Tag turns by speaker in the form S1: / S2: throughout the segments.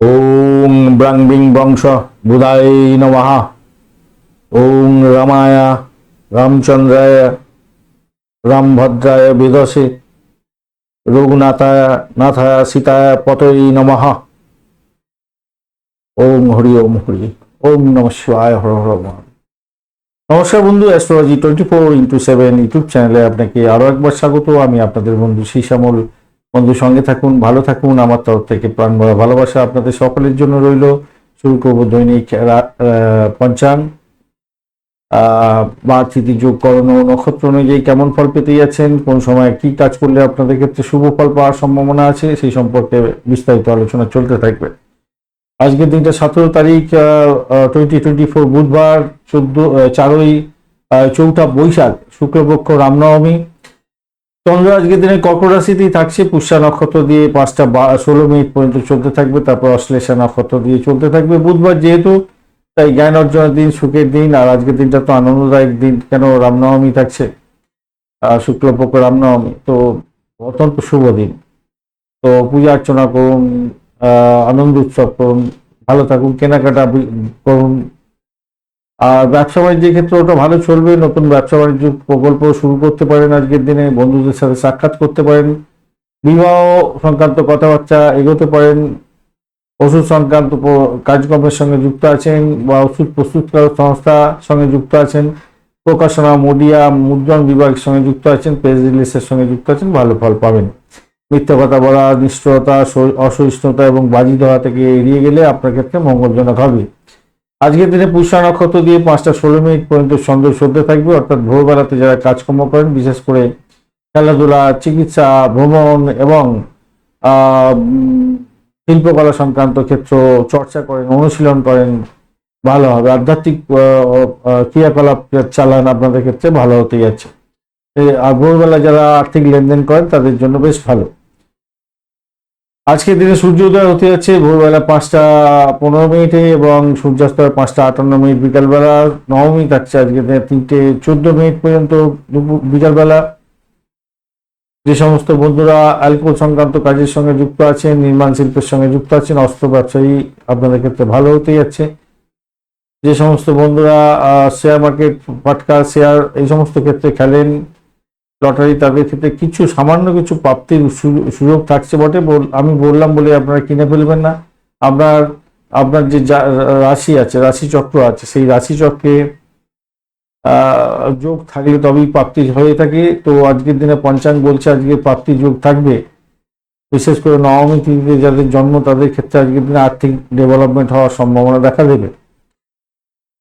S1: ওং ব্রাং বিং বংশ বুধায় নমঃ। ওং রামায় রামচন্দ্রায় রামভদ্রায় বিদসে রঘুনাথায় নাথায় সীতায় পতৈ নমঃ। ওম হরি ওম হরি ওম নম শিবায় হর হর নমস্কার বন্ধু astrology twenty four into seven YouTube চ্যানেলে আপনাকে আরও একবার স্বাগত। আমি আপনাদের বন্ধু শ্রীশ্যামল। বন্ধু সঙ্গে থাকুন, ভালো থাকুন। আমার তরফ থেকে প্রাণ ভালোবাসা আপনাদের সকলের জন্য রইল। শুরু করব দৈনিক পঞ্চাঙ্গ বা তিথি যোগ করণ নক্ষত্র অনুযায়ী কেমন ফল পেতে যাচ্ছেন? কোন সময় কি কাজ করলে আপনাদের ক্ষেত্রে শুভ ফল পাওয়ার সম্ভাবনা আছে? সেই সম্পর্কে বিস্তারিত আলোচনা চলতে থাকবে। আজকের দিনটা সতেরো তারিখ টোয়েন্টি টোয়েন্টি ফোর বুধবার, চোদ্দ চারই চৌঠা বৈশাখ, শুক্লপক্ষ, রামনবমী। চন্দ্র আজকের দিনে কর্কট রাশিতেই থাকছে। পুষ্যা নক্ষত্র দিয়ে পাঁচটা বা- ষোলো মিনিট পর্যন্ত চলতে থাকবে। তারপর অশ্লেষা নক্ষত্র দিয়ে চলতে থাকবে। বুধবার যেহেতু, তাই জ্ঞান অর্জনের দিন, সুখের দিন, আর আজকের দিনটা তো আনন্দদায়ক দিন। কেন? রামনবমী থাকছে। শুক্লপক্ষ রামনবমী। তো অত্যন্ত শুভ দিন। তো পূজা অর্চনা করুন আনন্দ উৎসব করুন। ভালো থাকুন, কেনাকাটা করুন। আর ব্যবসা বাণিজ্যের ক্ষেত্রে ওটা ভালো চলবে, নতুন ব্যবসা বাণিজ্য প্রকল্প শুরু করতে পারেন আজকের দিনে, বন্ধুদের সাথে সাক্ষাৎ করতে পারেন, বিবাহ সংক্রান্ত কথাবার্তা এগোতে পারেন, ওষুধ সংক্রান্ত কাজকর্মের সঙ্গে যুক্ত আছেন বা ওষুধ প্রস্তুতকারক সংস্থা সঙ্গে যুক্ত আছেন, প্রকাশনা, মিডিয়া, মুদ্রণ বিভাগের সঙ্গে যুক্ত আছেন প্রেস রিলিজের সঙ্গে যুক্ত আছেন, ভালো ফল পাবেন। মিথ্যা কথা বলা, নিষ্ঠুরতা অসহিষ্ণুতা এবং বাজি দেওয়া থেকে এড়িয়ে গেলে আপনার ক্ষেত্রে মঙ্গলজনক হবে। আজকের দিনে পুষ্যা নক্ষত্র দিয়ে পাঁচটা ষোলো মিনিট পর্যন্ত সন্দেহ চলতে থাকবে, অর্থাৎ ভোরবেলাতে যারা কাজকর্ম করেন, বিশেষ করে খেলাধুলা, চিকিৎসা, ভ্রমণ এবং শিল্পকলা সংক্রান্ত ক্ষেত্র চর্চা করেন, অনুশীলন করেন, ভালো হবে। আধ্যাত্মিক ক্রিয়াকলাপ চালান আপনাদের ক্ষেত্রে ভালো হতে যাচ্ছে। আর ভোরবেলা যারা আর্থিক লেনদেন করেন, তাদের জন্য বেশ ভালো। আজকের দিনে সূর্যোদয় হতে যাচ্ছে ভোরবেলা পাঁচটা পনেরো মিনিটে এবং সূর্যাস্ত পাঁচটা আটান্ন মিনিট বিকালবেলা। মিনিট থাকছে আজকে তিনটে চোদ্দ মিনিট পর্যন্ত দুপুর বিকালবেলা। যে সমস্ত বন্ধুরা অ্যালকোহল সংক্রান্ত কাজের সঙ্গে যুক্ত আছেন, নির্মাণ শিল্পের সঙ্গে যুক্ত আছেন, অস্ত্র ব্যবসায়ী আপনাদের ক্ষেত্রে ভালো হতে যাচ্ছে। যে সমস্ত বন্ধুরা শেয়ার মার্কেট ফাটকা শেয়ার এই সমস্ত ক্ষেত্রে খেলেন। লটারি তাদের ক্ষেত্রে কিছু সামান্য কিছু প্রাপ্তির সুযোগ থাকছে বটে আমি বললাম বলে আপনারা কিনে ফেলবেন না। আপনার আপনার যে রাশি আছে, রাশি চক্র আছে, সেই রাশি চক্রে যোগ থাকলে তবেই প্রাপ্তি হয়ে থাকে। তো আজকের দিনে পঞ্চাঙ্গ বলছে আজকে প্রাপ্তি যোগ থাকবে। বিশেষ করে নবমী তিথিতে যাদের জন্ম, তাদের ক্ষেত্রে আজকের দিনে আর্থিক ডেভেলপমেন্ট হওয়ার সম্ভাবনা দেখা দেবে।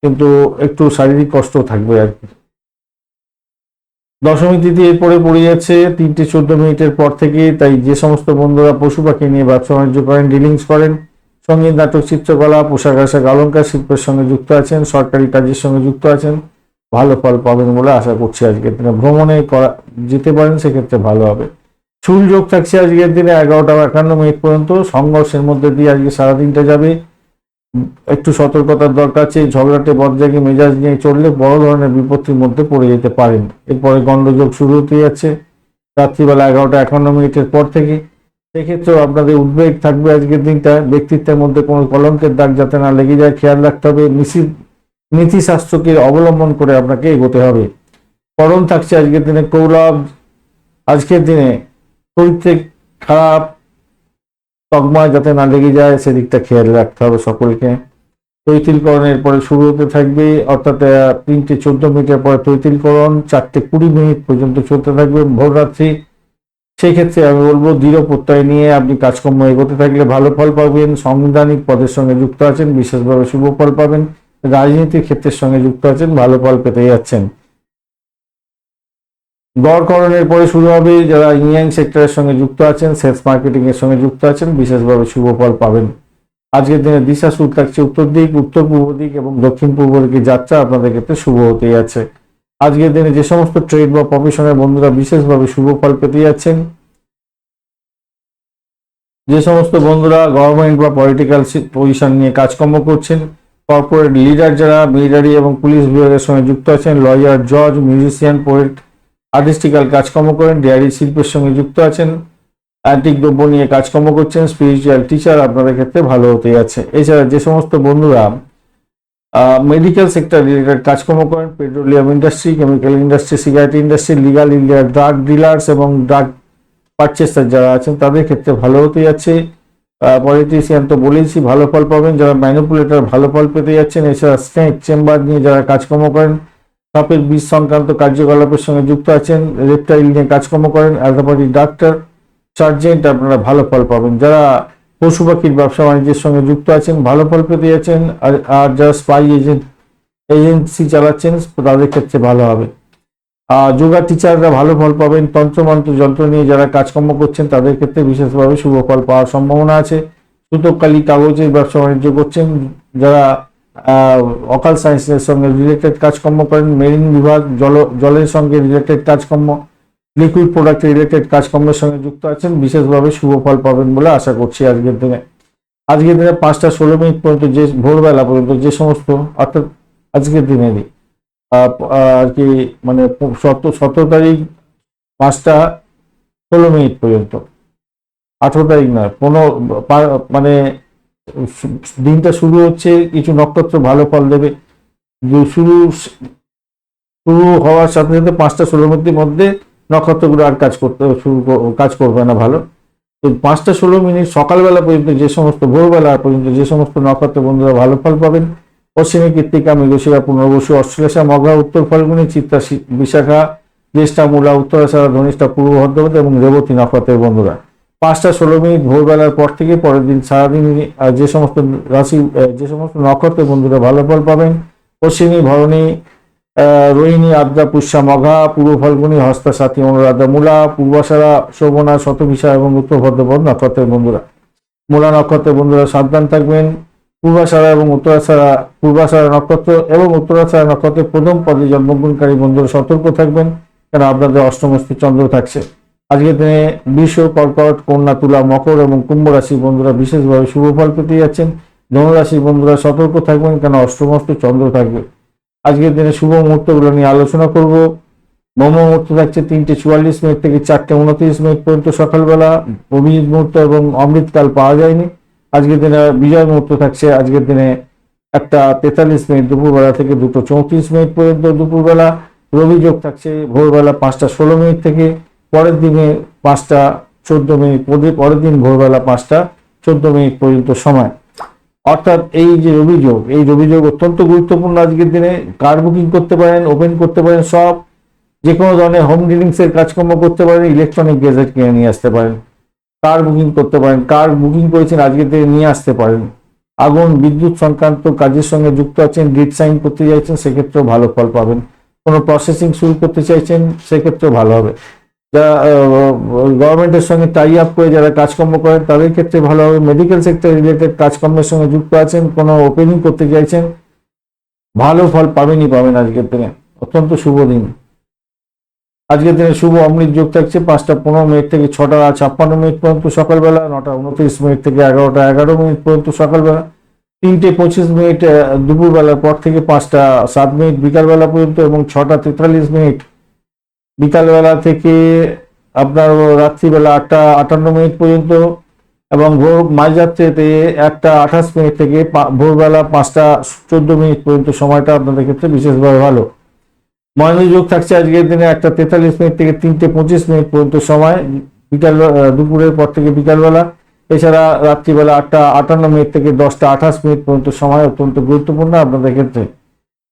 S1: কিন্তু একটু শারীরিক কষ্ট থাকবে আর কি। দশমী তিথি এরপরে পড়ে যাচ্ছে, তিনটে চোদ্দ মিনিটের পর থেকে তাই যে সমস্ত বন্ধুরা পশু পাখি নিয়ে ব্যবসা বাণিজ্য করেন, ডিলিংস করেন, সংগীত, নাটক, চিত্রকলা, পোশাক আশাক অলঙ্কার শিল্পের সঙ্গে যুক্ত আছেন, সরকারি কাজের সঙ্গে যুক্ত আছেন, ভালো ফল পাবেন বলে আশা করছি আজকের দিনে। ভ্রমণে করা, যেতে পারেন, সেক্ষেত্রে ভালো হবে। চুল যোগ থাকছে আজকের দিনে এগারোটা একান্ন মিনিট পর্যন্ত, সংঘর্ষের মধ্যে দিয়ে আজকে সারাদিনটা যাবে। একটু সতর্কতার দরকার আছে, ঝগড়াটে, বদজাগি, মেজাজ নিয়ে চললে বড় ধরনের বিপত্তির মধ্যে পড়ে যেতে পারেন। এরপরে গন্ডযোগ শুরু হতে যাচ্ছে। রাত্রিবেলা এগারোটা একান্ন মিনিটের পর থেকে সেক্ষেত্রেও আপনাদের উদ্বেগ থাকবে আজকের দিনটা। ব্যক্তিত্বের মধ্যে কোনো কলঙ্কের দাগ যাতে না লেগে যায়, খেয়াল রাখতে হবে। নিশি- নীতিশাস্ত্রকে অবলম্বন করে আপনাকে এগোতে হবে। করণ থাকছে আজকের দিনে কৌরব। আজকের দিনে চরিত্রে খারাপ তকমা যাতে না লেগে যায়, সেদিকটা খেয়াল রাখতে হবে সকলকে। তৈতিলকরণের পরে শুরু হতে থাকবে, অর্থাৎ তিনটে চোদ্দ মিনিটের পরে তৈতিলকরণ, চারটে কুড়ি মিনিট পর্যন্ত চলতে থাকবে ভোররাত্রি সেই ক্ষেত্রে আমি বলব, দৃঢ় প্রত্যয় নিয়ে আপনি কাজকর্ম এগোতে থাকলে ভালো ফল পাবেন, সাংবিধানিক পদের সঙ্গে যুক্ত আছেন, বিশেষভাবে শুভ ফল পাবেন, রাজনীতির ক্ষেত্রের সঙ্গে যুক্ত আছেন, ভালো ফল পেতে যাচ্ছেন। গড়করণের পরে শুরু হবে যারা ইঞ্জিনিয়ারিং সেক্টরের সঙ্গে যুক্ত আছেন সেলস মার্কেটিং এর সঙ্গে যুক্ত আছেন, বিশেষভাবে শুভ ফল পাবেন। আজকের দিনে দিশা সুর থাকছে উত্তর দিক, উত্তর পূর্ব দিক এবং দক্ষিণ পূর্ব দিকে যাত্রা আপনাদের ক্ষেত্রে শুভ হতে যাচ্ছে আজকের দিনে যে সমস্ত ট্রেড বা প্রফেশনের বন্ধুরা বিশেষভাবে শুভ ফল পেতে যাচ্ছেন, যে সমস্ত বন্ধুরা গভর্নমেন্ট বা পলিটিক্যাল পজিশন নিয়ে কাজকর্ম করছেন কর্পোরেট লিডার যারা মিলিটারি এবং পুলিশ বিভাগের সঙ্গে যুক্ত আছেন লয়ার জজ মিউজিশিয়ান পোয়েট আর্টিস্টিক্যাল কাজকর্ম করেন, ডেয়ারি শিল্পের সঙ্গে যুক্ত আছেন, অ্যান্টিক দ্রব্য নিয়ে কাজকর্ম করছেন, স্পিরিচুয়াল টিচার আপনাদের ক্ষেত্রে ভালো হতে যাচ্ছে। এছাড়া যে সমস্ত বন্ধুরা মেডিকেল সেক্টর রিলেটেড কাজকর্ম করেন petroleum industry chemical industry cigarette industry legal India drug dealers এবং ড্রাগ পারচেসার যারা আছেন, তাদের ক্ষেত্রে ভালো হতে যাচ্ছে। পলিটিশিয়ান তো বলেইছি ভালো ফল পাবেন, যারা ম্যানিপুলেটর ভালো ফল পেতে যাচ্ছেন। এছাড়া স্নেক চেম্বার নিয়ে যারা কাজকর্ম করেন সাপের বিষ সংক্রান্ত কার্যকলাপের সঙ্গে যুক্ত আছেন রেপটাইল নিয়ে কাজকর্ম করেন, অ্যালোপ্যাথিক ডাক্তার সার্জেন্ট আপনারা ভালো ফল পাবেন। যারা পশু পাখির ব্যবসা বাণিজ্যের সঙ্গে যুক্ত আছেন, ভালো ফল পেতে যাচ্ছেন, আর যারা স্পাই এজেন্ট এজেন্সি চালাচ্ছেন, তাদের ক্ষেত্রে ভালো হবে। আর যোগা টিচাররা ভালো ফল পাবেন, তন্ত্রমন্ত্র যন্ত্র নিয়ে যারা কাজকর্ম করছেন, তাদের ক্ষেত্রে বিশেষভাবে শুভ ফল পাওয়ার সম্ভাবনা আছে। সুতোকালি কাগজের ব্যবসা বাণিজ্য করছেন, যারা অকাল সায়েন্সের সঙ্গে রিলেটেড কাজকর্ম করেন মেরিন বিভাগ, জল, জলের সঙ্গে রিলেটেড কাজকর্ম লিকুইড প্রোডাক্ট রিলেটেড কাজকর্মের সঙ্গে যুক্ত আছেন, বিশেষভাবে শুভ ফল পাবেন বলে আশা করছি আজকের দিনে। আজকের দিনে পাঁচটা ষোলো মিনিট পর্যন্ত যে, ভোরবেলা পর্যন্ত যে সমস্ত, অর্থাৎ আজকের দিনেরই আর কি মানে সতেরো সতেরো তারিখ পাঁচটা ষোলো মিনিট পর্যন্ত। আঠেরো তারিখ নয়, পনেরো মানে দিনটা শুরু হচ্ছে, কিছু নক্ষত্র ভালো ফল দেবে। শুরু শুরু হওয়ার সাথে সাথে পাঁচটা ষোলো মিনিটের মধ্যে নক্ষত্রগুলো আর কাজ করতে, শুরু কাজ করবে না ভালো। তো পাঁচটা ষোলো মিনিট সকালবেলা পর্যন্ত যে সমস্ত, ভোরবেলা পর্যন্ত যে সমস্ত নক্ষত্র বন্ধুরা ভালো ফল পাবেন, পশ্চিমী কৃত্তিকা মৃগশিরা পুনর্বসু অশ্লেষা মঘা উত্তর ফাল্গুনি চিত্তা শি- বিশাখা, জ্যেষ্ঠা, মূলা উত্তরাষাঢ়া ধনিষ্ঠা, পূর্ব ভদ্রপতি এবং রেবতী নক্ষত্রের বন্ধুরা। পাঁচটা ষোলো মিনিট ভোরবেলার পর থেকে পরের দিন সারাদিন যে সমস্ত রাশি যে সমস্ত নক্ষত্রের বন্ধুরা ভালো ফল পাবেন, পশ্চিমী, ভরণী রোহিণী, আদ্রা, পুষ্যা, মঘা, পূর্ব ফাল্গুনি হস্তা সাথী অনুরাধা, মূলা, পূর্বাশারা, শোভনা শতভিসা এবং উত্তর ভদ্রপদ নক্ষত্রের বন্ধুরা। মূলা নক্ষত্রের বন্ধুরা সাবধান থাকবেন। পূর্বাশারা এবং উত্তরাশারা, পূর্বাশারা নক্ষত্র এবং উত্তরাশারা নক্ষত্রের প্রথম পদে জন্মগ্রহণকারী বন্ধুরা সতর্ক থাকবেন, কেন আপনাদের অষ্টমস্তি চন্দ্র থাকছে। আজকের দিনে বিশ্ব কর্কট, কন্যা, তুলা, মকর এবং কুম্ভ রাশির বন্ধুরা বিশেষভাবে শুভ ফল পেতে যাচ্ছেন। ধনুরাশির বন্ধুরা সতর্ক থাকবেন কেন অষ্টমস্ত চন্দ্র থাকবে। আজকের দিনে শুভ মুহূর্তগুলো নিয়ে আলোচনা করব। ব্রহ্ম মুহূর্ত থাকছে তিনটে চুয়াল্লিশ মিনিট থেকে চারটে উনত্রিশ মিনিট পর্যন্ত সকালবেলা। অভিজিৎ মুহূর্ত এবং অমৃতকাল পাওয়া যায়নি। আজকের দিনে বিজয় মুহূর্ত থাকছে। আজকের দিনে একটা তেতাল্লিশ মিনিট দুপুরবেলা থেকে দুটো চৌত্রিশ মিনিট পর্যন্ত দুপুরবেলা। রবি যোগ থাকছে ভোরবেলা পাঁচটা ষোলো মিনিট থেকে। পরের দিনে পাঁচটা, চোদ্দ মিনিট পরে- পরের দিন ভোরবেলা পাঁচটা, চোদ্দ মিনিট পর্যন্ত সময়। অর্থাৎ এই যে অভিযোগ, এই অভিযোগ অত্যন্ত গুরুত্বপূর্ণ আজকের দিনে। কার বুকিং করতে পারেন ওপেন করতে পারেন, সব যে কোনো ধরনের হোম ডিলিংস এর কাজকর্ম করতে পারেন ইলেকট্রনিক গেজেট কিনে নিয়ে আসতে পারেন। কার বুকিং করতে পারেন, কার বুকিং করেছেন আজকের দিনে নিয়ে আসতে পারেন। আগুন, বিদ্যুৎ সংক্রান্ত কাজের সঙ্গে যুক্ত আছেন ডিট সাইন করতে চাইছেন, সেক্ষেত্রেও ভালো ফল পাবেন। কোনো প্রসেসিং শুরু করতে চাইছেন, সেক্ষেত্রেও ভালো হবে। যারা গভর্নমেন্টের সঙ্গে টাই আপ করে যারা কাজকর্ম করেন, তাদের ক্ষেত্রে ভালো হবে। মেডিকেল সেক্টর রিলেটেড কাজকর্মের সঙ্গে যুক্ত আছেন, কোনো ওপেনিং করতে চাইছেন, ভালো ফল পাবেনই পাবেন আজকের দিনে। অত্যন্ত শুভ দিন। আজকের দিনে শুভ অমৃত যোগ থাকছে পাঁচটা পনেরো মিনিট থেকে ছটা ছাপ্পান্ন মিনিট পর্যন্ত সকালবেলা, নটা উনত্রিশ মিনিট থেকে এগারোটা এগারো মিনিট পর্যন্ত সকালবেলা, তিনটে পঁচিশ মিনিট দুপুরবেলার পর থেকে পাঁচটা সাত মিনিট বিকালবেলা পর্যন্ত এবং ছটা তেতাল্লিশ মিনিট বিকালবেলা থেকে আপনার রাত্রিবেলা আটটা আটান্ন মিনিট পর্যন্ত এবং ভোর মাঝরাত্রিতে একটা আঠাশ মিনিট থেকে ভোরবেলা পাঁচটা চোদ্দ মিনিট পর্যন্ত সময়টা আপনাদের ক্ষেত্রে বিশেষভাবে ভালো। মনোযোগ থাকছে আজকের দিনে একটা তেতাল্লিশ মিনিট থেকে তিনটে পঁচিশ মিনিট পর্যন্ত সময়, বিকাল দুপুরের পর থেকে বিকালবেলা। এছাড়া রাত্রিবেলা আটটা আটান্ন মিনিট থেকে দশটা আঠাশ মিনিট পর্যন্ত সময় অত্যন্ত গুরুত্বপূর্ণ আপনাদের ক্ষেত্রে।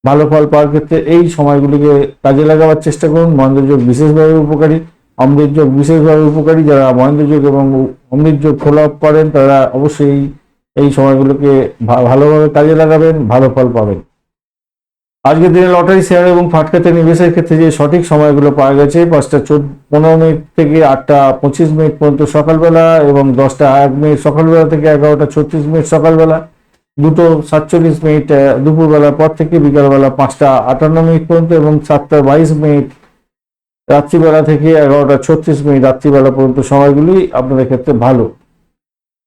S1: ভালো ফল পাওয়ার ক্ষেত্রে এই সময়গুলিকে কাজে লাগাবার চেষ্টা করুন। মহেন্দ্রযোগ বিশেষভাবে উপকারী। অমৃত যোগ বিশেষভাবে উপকারী। যারা মহেন্দ্রযোগ এবং অমৃত যোগ ফলো আপ করেন, তারা অবশ্যই এই সময়গুলোকে ভালোভাবে কাজে লাগাবেন, ভালো ফল পাবেন। আজকের দিনে লটারি, শেয়ার এবং ফাটকাতে নিবেশের ক্ষেত্রে যে সঠিক সময়গুলো পাওয়া গেছে, পাঁচটা চোদ্দ, পনেরো মিনিট থেকে আটটা পঁচিশ মিনিট পর্যন্ত সকালবেলা এবং দশটা এক মিনিট সকালবেলা থেকে এগারোটা ছত্রিশ মিনিট সকালবেলা। দুটো সাতচল্লিশ মিনিট দুপুরবেলার পর থেকে বিকালবেলা পাঁচটা আটান্ন মিনিট পর্যন্ত এবং সাতটা বাইশ মিনিট, রাত্রিবেলা থেকে এগারোটা ছত্রিশ মিনিট রাত্রিবেলা পর্যন্ত সময়গুলি আপনাদের ক্ষেত্রে ভালো।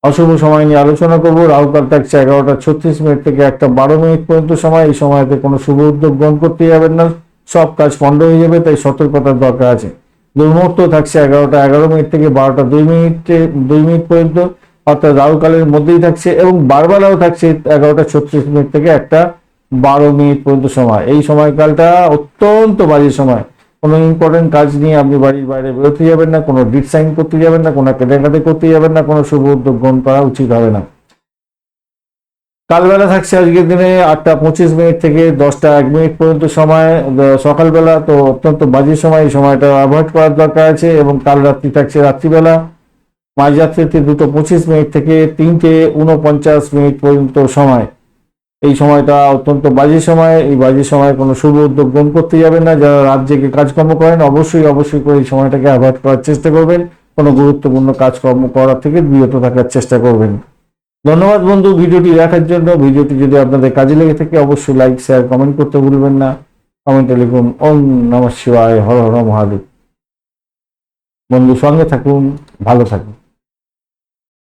S1: অশুভ সময় নিয়ে আলোচনা করব। রাহুকাল থাকছে এগারোটা ছত্রিশ মিনিট থেকে একটা বারো মিনিট পর্যন্ত সময়। এই সময়তে কোনো শুভ উদ্যোগ গ্রহণ করতে যাবেন না। সব কাজ পণ্ড হয়ে যাবে, তাই সতর্কতার দরকার আছে। দুর্মুহূর্ত থাকছে এগারোটা এগারো মিনিট থেকে বারোটা দুই মিনিটে, দুই মিনিট পর্যন্ত। অর্থাৎ রাহুকালের মধ্যেই থাকছে এবং বারবেলাও থাকছে এগারোটা ছত্রিশ মিনিট থেকে একটা বারো মিনিট পর্যন্ত সময়। এই সময়কালটা অত্যন্ত বাজে সময়। কোনো ইম্পর্টেন্ট কাজ নিয়ে আপনি বাড়ির বাইরে বেরোতে যাবেন না, কোনো ডিট সাইন করতে যাবেন না, কোনো কেনাকাটি করতে যাবেন না, কোনো শুভ উদ্যোগ গ্রহণ করা উচিত হবে না। কালবেলা থাকছে আজকের দিনে আটটা পঁচিশ মিনিট থেকে দশটা এক মিনিট পর্যন্ত সময়। সকালবেলা তো অত্যন্ত বাজে সময়, এই সময়টা অ্যাভয়েড করার দরকার আছে এবং কাল রাত্রি থাকছে রাত্রিবেলা। মাঝরাত্রিতে দুটো পঁচিশ মিনিট থেকে তিনটে উনপঞ্চাশ মিনিট পর্যন্ত সময়। এই সময়টা অত্যন্ত বাজে সময়। এই বাজে সময় কোনো শুভ উদ্যোগ গ্রহণ করতে যাবেন না। যারা রাত জেগে কাজকর্ম করেন, অবশ্যই অবশ্যই করে এই সময়টাকে অ্যাভয়েড করার চেষ্টা করবেন। কোনো গুরুত্বপূর্ণ কাজকর্ম করার থেকে বিরত থাকার চেষ্টা করবেন। ধন্যবাদ বন্ধু ভিডিওটি দেখার জন্য। ভিডিওটি যদি আপনাদের কাজে লেগে থাকে, অবশ্যই লাইক শেয়ার কমেন্ট করতে ভুলবেন না। কমেন্টে লিখুন, ওম নমঃ শিবায়, হর হর মহাদেব। বন্ধু সঙ্গে থাকুন, ভালো থাকুন।